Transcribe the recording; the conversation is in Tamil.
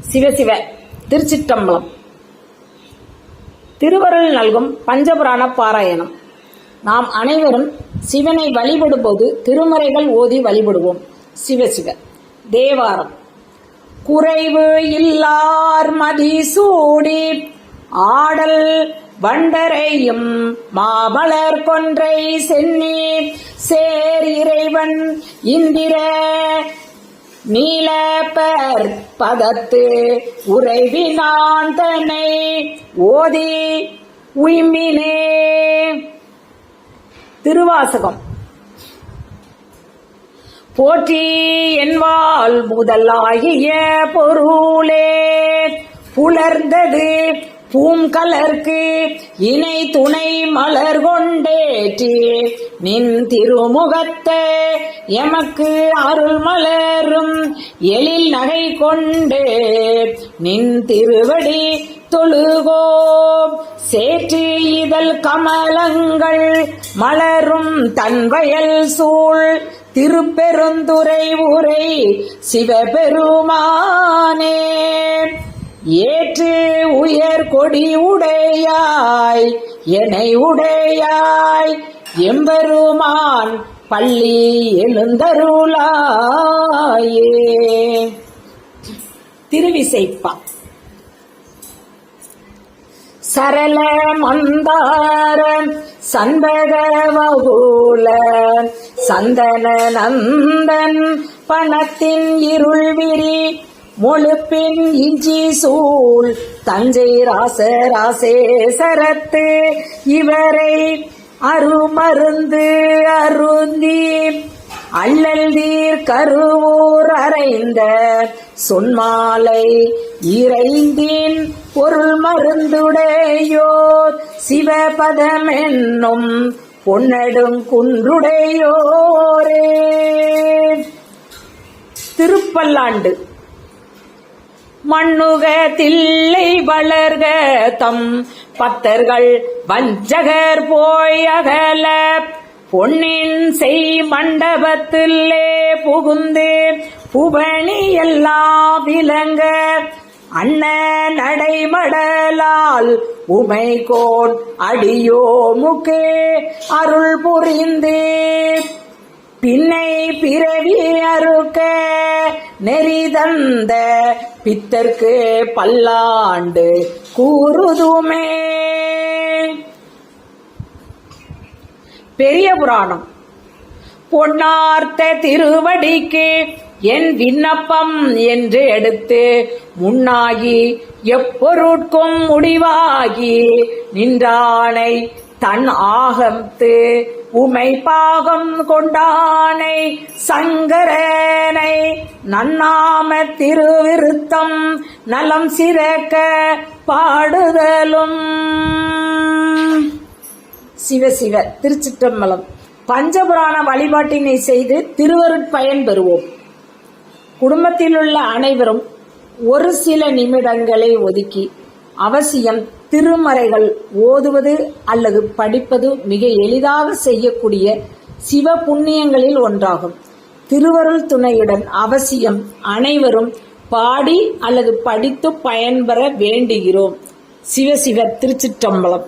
சிவசிவ திருச்சிற்றம்பலம். திருவருள் நல்கும் பஞ்சபுராண பாராயணம். நாம் அனைவரும் சிவனை வழிபடும்போது திருமறைகள் ஓதி வழிபடுவோம். சிவசிவ தேவாரம். குறைவு இல்லார் மதிசூடி ஆடல் வண்டரையும் மாமலர் கொன்றை சென்னி சேர் இறைவன் இந்திர நீலப்பர் பதத்து உறைவினாந்தனை ஓதி உய்மினே. திருவாசகம். போற்றி என்பால் முதலாகிய பொருளே புலர்ந்தது பூங்கலர்க்கு இணை துணை மலர் கொண்டேற்றி. நின் திருமுகத்தை எமக்கு அருள் மலரும் எழில் நகை கொண்டு. நின் திருவடி தொழுகோம் சேற்று இதழ் கமலங்கள் மலரும் தன் வயல் சூழ். திருப்பெருந்துரை உரை சிவபெருமானே. ஏற்று உயர் கொடி உடையாய் எனை உடையாய் எம்பெருமான் பள்ளி எழுந்தருளாயே. திருவிசைப்பா. சரள மந்தாரன் சந்தக சந்தன நந்தன் பணத்தின் இருள் விரி முழுப்பின் இஞ்சி சூழ் தஞ்சை ராச ராசேசரத்து இவரை அருமருந்து அருந்தி அள்ளல் நீர் கருவூர் அறைந்த சொன்மாலை இறைந்தின் பொருள் மருந்துடையோர். சிவபதமென்னும் பொன்னடும் குன்றுடையோரே. திருப்பல்லாண்டு மண்ணுக தில்லை வளர்க தம் பத்தர்கள் வஞ்சகர் போய் அகல. பொன்னின் செய் மண்டபத்திலே புகுந்து புபணி எல்லாம் விளங்க. அண்ண நடைமடலால் உமை கோட் அடியோ முக்கே அருள் புரிந்து பின்னை பிறவி அறுக்க நெறிதந்த பித்தர்க்கு பல்லாண்டு கூறுதுமே. பெரிய புராணம். பொன்னார்த்த திருவடிக்கு என் விண்ணப்பம் என்று எடுத்து முன்னாகி எப்பொருட்கும் முடிவாகி நின்றானை தன் ஆகத்து உமை பாகம் கொண்டானை சங்கரனை நன்னாம திருவிருத்தம் நலம் சிறக்க பாடுதலும். சிவசிவ திருச்சிற்றம்பலம். பஞ்சபுராண வழிபாட்டினை செய்து திருவருட்பயன் பெறுவோம். குடும்பத்திலுள்ள அனைவரும் ஒரு சில நிமிடங்களை ஒதுக்கி அவசியம் திருமறைகள் ஓதுவது அல்லது படிப்பது மிக எளிதாக செய்யக்கூடிய சிவ புண்ணியங்களில் ஒன்றாகும். திருவருள் துணையுடன் அவசியம் அனைவரும் பாடி அல்லது படித்து பயன்பெற வேண்டுகிறோம். சிவசிவ திருச்சிற்றம்பலம்.